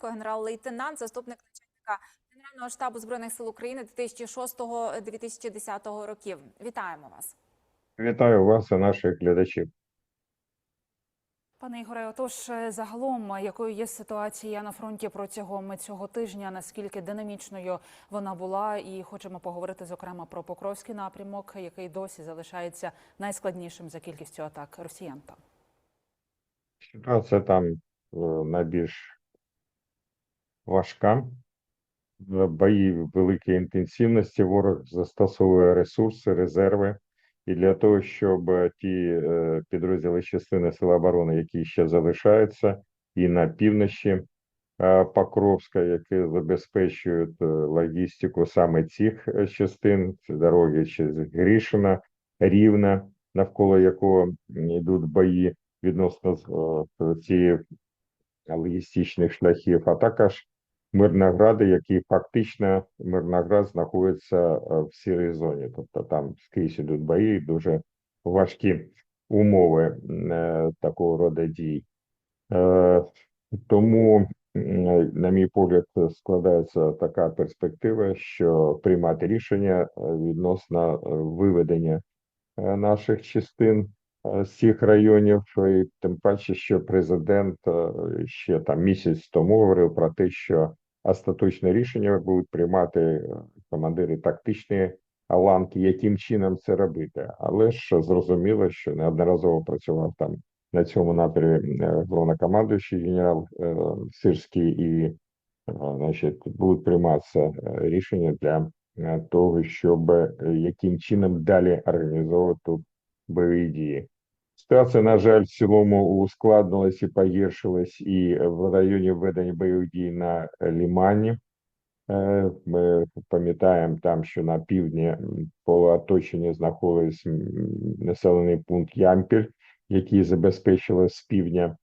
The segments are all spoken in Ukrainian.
Романенко, генерал-лейтенант, заступник начальника Генерального штабу збройних сил України 2006-2010 років. Вітаємо вас. Вітаю вас і наших глядачів. Пане Ігоре, отож, е, загалом, якою є ситуація на фронті протягом цього тижня? Наскільки динамічною вона була? І хочемо поговорити зокрема про Покровський напрямок, який досі залишається найскладнішим за кількістю атак росіян. Там Ситуація там е, найбільш важка. В Бої великої інтенсивності. Ворог застосовує ресурси, резерви. І для того, щоб е, ті е, підрозділи частини Сил оборони, які ще залишаються, і на півночі е, Покровська, які забезпечують е, логістику саме цих е, частин, це дороги через Грішина, Рівна, навколо якого йдуть бої відносно е, цієї логістичних шляхів, а також Мирногради, які фактично Мирноград знаходиться е, в сірій зоні, тобто там скрізь ідуть бої, дуже важкі умови е, такого роду дій. Е, Тому, на мій погляд, складається така перспектива, що приймати рішення відносно виведення наших частин з цих районів, і тим паче, що президент ще там місяць тому говорив про те, що остаточне рішення будуть приймати е, командири тактичної ланки, яким чином це робити. Але ж зрозуміло, що неодноразово працював там на цьому напрямі е, головнокомандуючий генерал е, Сирський і значить, будуть прийматися рішення для того, щоб яким чином далі організовувати бойові дії. Ситуація, на жаль, в цілому ускладнилась і погіршилась і в районі введення бойових дій на Лімані. Е, Ми пам'ятаємо там, що на півдні полуоточення знаходився населений пункт Ямпіль, який забезпечили з півдня,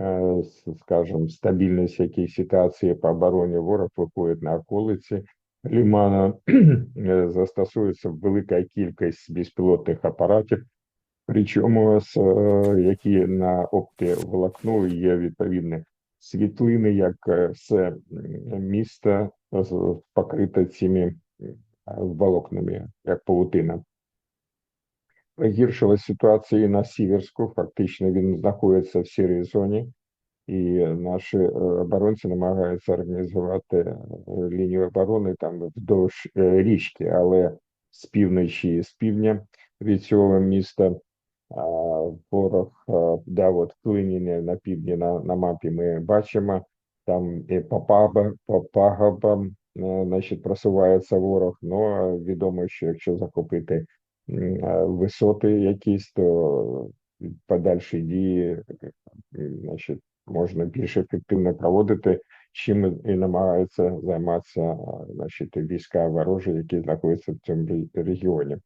е, скажімо, стабільність якої ситуації по обороні ворог виходить на околиці Лімана, е, застосується велика кількість безпілотних апаратів, причому е, які на оптоволокно є відповідні світлини, як е, все місто з- покрите цими волокнами, як павутина. Погіршила ситуація на Сіверську, фактично він знаходиться в сірій зоні, і наші е, оборонці намагаються організувати е, лінію оборони там вздовж е, річки, але з півночі і з півдня від цього міста ворог а, дав от вклинення на півдні на, на мапі. Ми бачимо там і по паба, по пагорбам, е, значить, просувається ворог. Ну відомо, що якщо захопити висоти якісь, то подальші дії, значить, можна більш ефективно проводити, чим і намагаються займатися значить, війська ворожі, які знаходяться в цьому регіоні.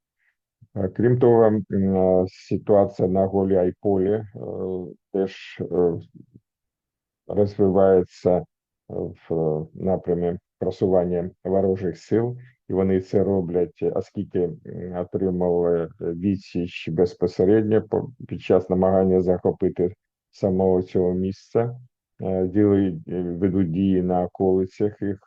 Е, Крім того, е, ситуація на Голі Айполі е, теж розвивається в напрямі просування ворожих сил, і вони це роблять, оскільки отримали відсіч безпосередньо під час намагання захопити самого цього місця. Ведуть дії на околицях їх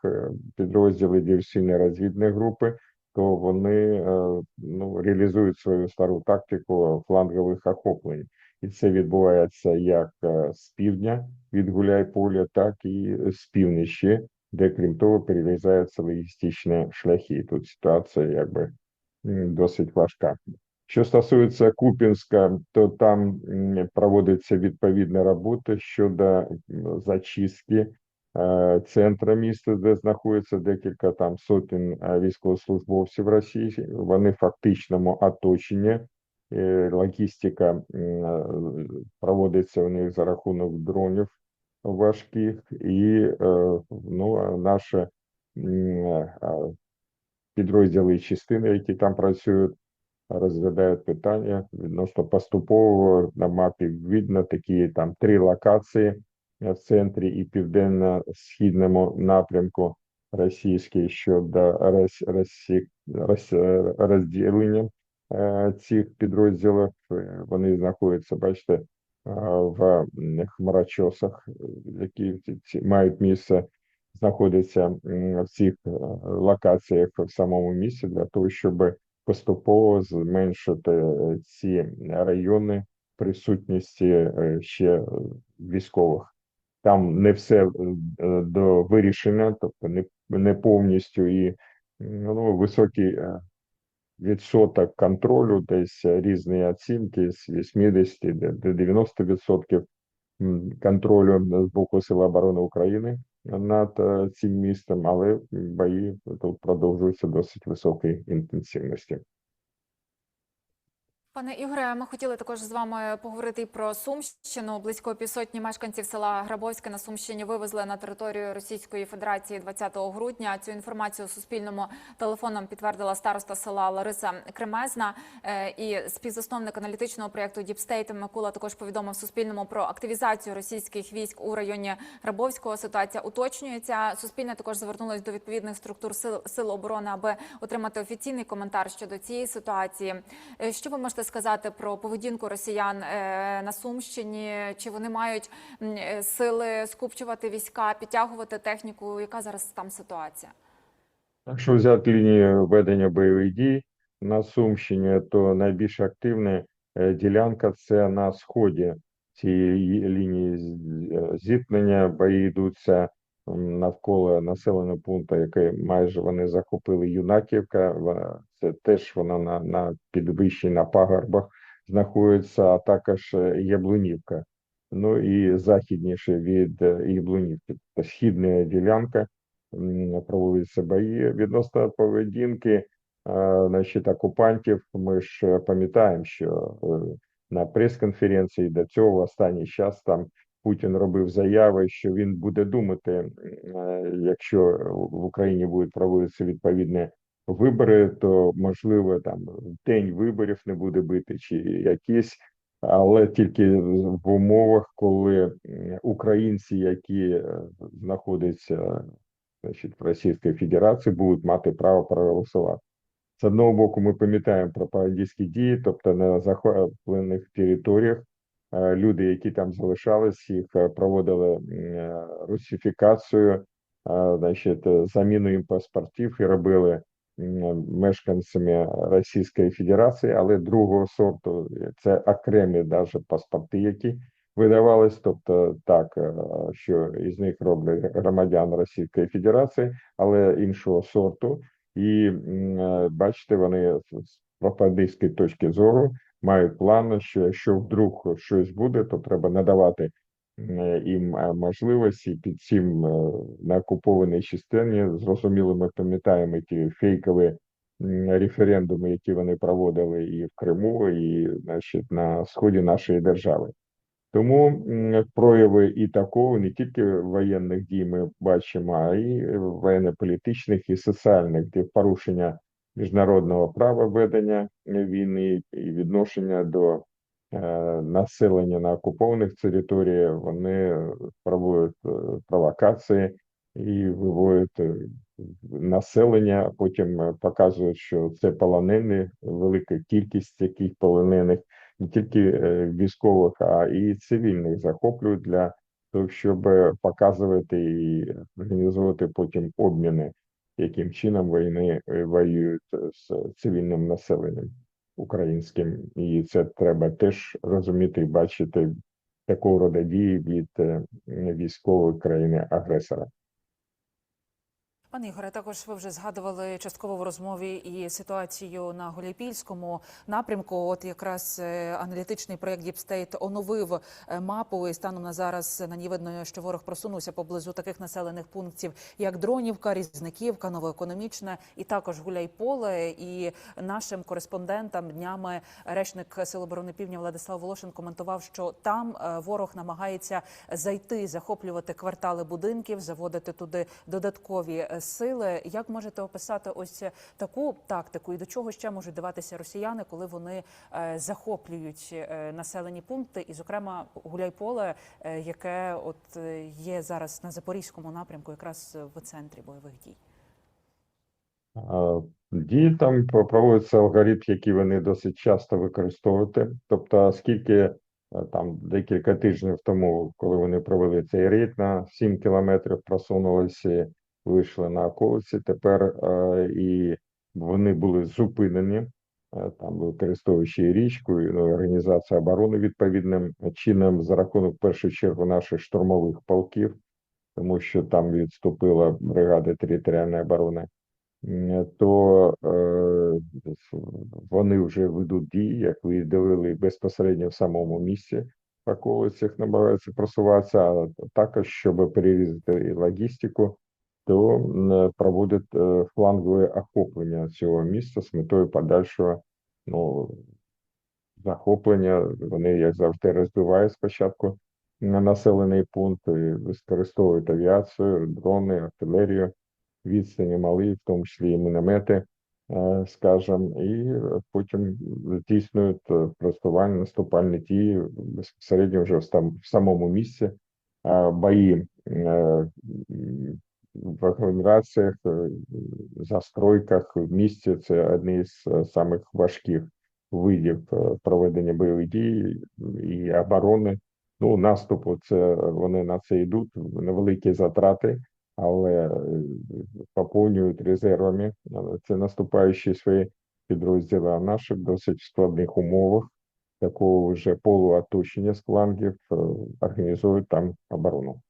підрозділи диверсійні розвідні групи то вони е, ну, реалізують свою стару тактику флангових охоплень. І це відбувається як е, з півдня від Гуляйполя, так і з півночі, де, крім того, перерізаються логістичні шляхи. Тут ситуація якби досить важка. Що стосується Купінська, то там проводиться відповідна робота щодо зачистки центра міста, де знаходиться декілька там сотень е, військовослужбовців Росії. Вони в фактичному оточенні. Е, Логістика е, проводиться у них за рахунок дронів важких, і е, ну, наші е, підрозділи і частини, які там працюють, розглядають питання відносно поступового на мапі видно такі там три локації е, в центрі і південно-східному напрямку російський щодо е, розділення е, цих підрозділів. Е, Вони знаходяться, бачите, в хмарочосах, е, які мають місце, знаходяться в цих е, локаціях в самому місті для того, щоб поступово зменшити е, ці райони присутності е, ще е, військових. Там не все е, е, до вирішення, тобто не, не повністю і ну, високий е, відсоток контролю, десь різні оцінки з 80 до до 90 відсотків контролю з боку Сил оборони України над цим містом, але бої тут продовжуються досить високої інтенсивності. Пане Ігоре, ми хотіли також з вами поговорити про Сумщину. Близько півсотні мешканців села Грабовське на Сумщині вивезли на територію Російської Федерації 20 грудня. Цю інформацію Суспільному телефоном підтвердила староста села Лариса Кремезна. Е, І співзасновник аналітичного проєкту Діпстейт Микола також повідомив Суспільному про активізацію російських військ у районі Грабовського. Ситуація уточнюється. Суспільне також звернулось до відповідних структур сил, сил оборони, аби отримати офіційний коментар щодо цієї ситуації. Е, Що ви можете сказати про поведінку росіян е, на Сумщині? Чи вони мають е, сили скупчувати війська, підтягувати техніку? Яка зараз там ситуація? Якщо взяти лінію ведення бойових дій на Сумщині, то найбільш активна е, ділянка це на сході цієї лінії зіткнення. Бої йдуться навколо населеного пункту, який майже вони захопили Юнаківка. Це теж вона на, на підвищенні на пагорбах знаходиться, а також е, Яблунівка. Ну і західніше від е, Яблунівки, східна ділянка м, проводяться бої відносно поведінки е, значить, окупантів. Ми ж пам'ятаємо, що на прес-конференції до цього в останній час там Путін робив заяви, що він буде думати, е, якщо в Україні будуть проводитися відповідні вибори, то можливо там день виборів не буде бити чи якісь. Але тільки в умовах, коли українці, які е, знаходяться значить, в Російській Федерації будуть мати право проголосувати. З одного боку, ми пам'ятаємо про дії, тобто на захоплених територіях люди, які там залишались, їх е, проводили е, русифікацію, е, значить, е, заміну їм паспортів і робили мешканцями Російської Федерації, але другого сорту це окремі даже паспорти, які видавались, тобто так, е, що із них роблять громадян Російської Федерації, але іншого сорту. І е, бачите, вони з пропагандистської точки зору мають план, що якщо вдруг щось буде, то треба надавати їм е, можливості під цим е, на окупованій частині. Зрозуміло, ми пам'ятаємо ті фейкові референдуми, які вони проводили і в Криму, і значить, на сході нашої держави. Тому прояви і такого не тільки воєнних дій ми бачимо, а й воєнно-політичних і соціальних, де порушення міжнародного права ведення війни і відношення до е, населення на окупованих територіях, вони проводять е, провокації і виводять е, населення, потім показують, що це полонені, велика кількість таких полонених не тільки військових, а і цивільних захоплюють для того, щоб показувати і організовувати потім обміни, яким чином війни е, воюють з цивільним населенням українським, і це треба теж розуміти і бачити такого роду дії від е, військової країни агресора. Пане Ігоре, також ви вже згадували частково в розмові і ситуацію на Голіпільському напрямку. От якраз е, аналітичний проєкт Діпстейт оновив е, мапу, і станом на зараз на ній видно, що ворог просунувся поблизу таких населених пунктів, як Дронівка, Різниківка, Новоекономічна і також Гуляйполе. І нашим кореспондентам днями речник Сил оборони Півдня Владислав Волошин коментував, що там е, ворог намагається зайти, захоплювати квартали будинків, заводити туди додаткові сили. Як можете описати ось таку тактику, і до чого ще можуть даватися росіяни, коли вони е, захоплюють е, населені пункти, і, зокрема, Гуляйполе, е, яке от є зараз на запорізькому напрямку, якраз в центрі бойових дій? Дії там проводиться алгоритм, який вони досить часто використовують. Тобто, оскільки Е, Там декілька тижнів тому, коли вони провели цей рейд на 7 кілометрів, просунулися, вийшли на околиці. Тепер е, і вони були зупинені, е, там використовуючи річку, і, ну, організація оборони відповідним чином за рахунок в першу чергу наших штурмових полків, тому що там відступила бригада територіальної оборони. То е, вони вже ведуть дії, як ви дивили безпосередньо в самому місці в околицях намагаються просуватися, а також, щоб перерізати логістику, то м, проводять е, флангове охоплення цього міста з метою подальшого ну, захоплення. Вони, як завжди, розбивають спочатку на населений пункт, використовують авіацію, дрони, артилерію, відстані малі, в тому числі і міномети, е, скажем, і потім здійснюють е, просування, наступальні дії безпосередньо вже в самому місці. Е, Бої е, в агломераціях, е, застройках в місті це одні з е, самих важких видів е, проведення бойових дій і оборони. Ну, наступу це вони на це йдуть, невеликі затрати, але поповнюють резервами. Це наступаючі свої підрозділи, а наші досить складних умовах такого вже полуоточення з флангів організують там оборону.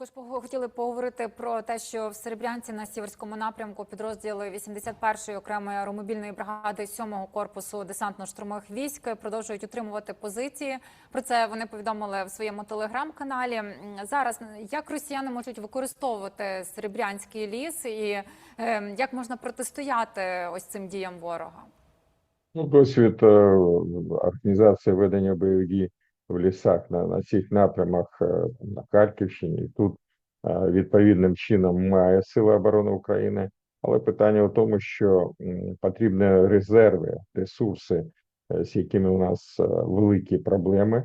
Також хотіли поговорити про те, що в Серебрянці на сіверському напрямку підрозділи 81-ї окремої аеромобільної бригади 7-го корпусу десантно-штурмових військ продовжують утримувати позиції. Про це вони повідомили в своєму телеграм-каналі. Зараз як росіяни можуть використовувати Серебрянський ліс і е, як можна протистояти ось цим діям ворога? Ну, досвід е, організації ведення бойових дій в лісах на, на цих напрямах е, на Харківщині. Тут е, відповідним чином має Сила оборони України. Але питання в тому, що потрібні резерви, ресурси, е, з якими у нас великі проблеми.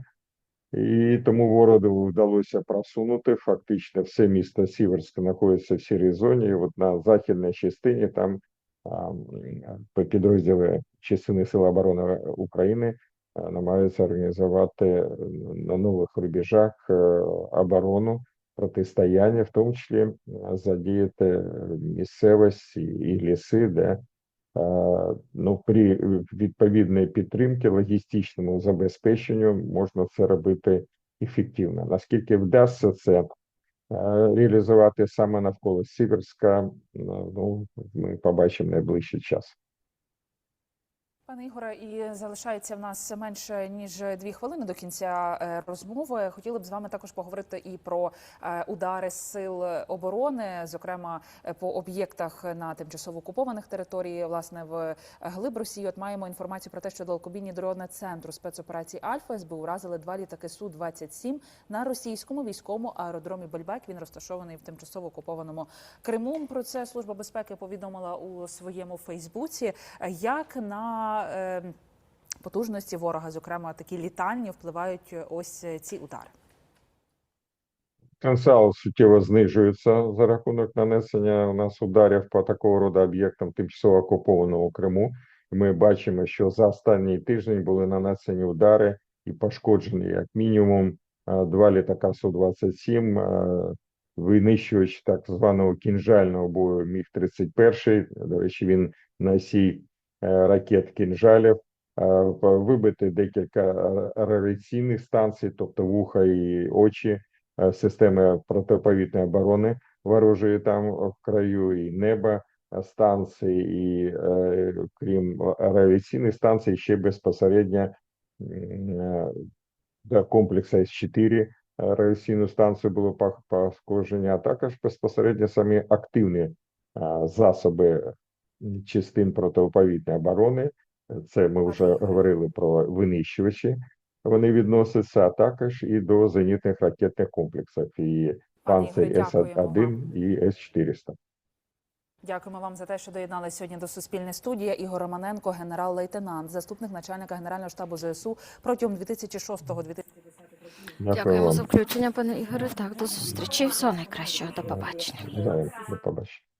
І тому ворогу вдалося просунути. Фактично все місто Сіверське знаходиться в сірій зоні. І от на західній частині там підрозділи частини Сил оборони України намагаються організувати е, на нових рубежах е, оборону, протистояння, в тому числі е, задіяти е, місцевість і- ліси, де е, ну, при відповідній підтримці, логістичному забезпеченню можна це робити ефективно. Наскільки вдасться це е, реалізувати саме навколо Сіверська, ну, ми побачимо найближчий час. Пане Ігоре, і залишається в нас менше ніж дві хвилини до кінця е, розмови. Хотіли б з вами також поговорити і про е, удари сил оборони, зокрема е, по об'єктах на тимчасово окупованих території, власне, в глиб Росії. От маємо інформацію про те, що далекобійні дрони центру спецоперацій Альфа СБУ уразили два літаки су 27 на російському військовому аеродромі Бельбек. Він розташований в тимчасово окупованому Криму. Про це служба безпеки повідомила у своєму Фейсбуці. Як на е, потужності ворога, зокрема такі літальні, впливають ось ці удари? Потенціал суттєво знижується за рахунок нанесення у нас ударів по такого роду об'єктам тимчасово окупованого Криму. Ми бачимо, що за останній тиждень були нанесені удари і пошкоджені як мінімум е, два літака Су-27, е, винищувач так званого кінжального бою Міг-31. До речі, він носій е, ракет кінжалів. Е, Вибити декілька е, станцій, тобто вуха і очі е, системи протиповітряної оборони ворожої там в краю, і неба е, станції, і е, крім авіаційних станцій, ще безпосередньо е, до комплексу С-4 радіаційну станцію було пошкодження, а також безпосередньо самі активні е, засоби частин протиповітряної оборони. Це ми вже говорили про винищувачі. Вони відносяться а також і до зенітних ракетних комплексів і дякуємо С-1 і С-400. Дякуємо вам за те, що доєдналися сьогодні до Суспільної студії. Ігор Романенко, генерал-лейтенант, заступник начальника генерального штабу ЗСУ протягом 2006-2010 років. Дякую Дякуємо за включення, пане Ігоре. Так, до зустрічі. Всього найкращого. До побачення. До побачення.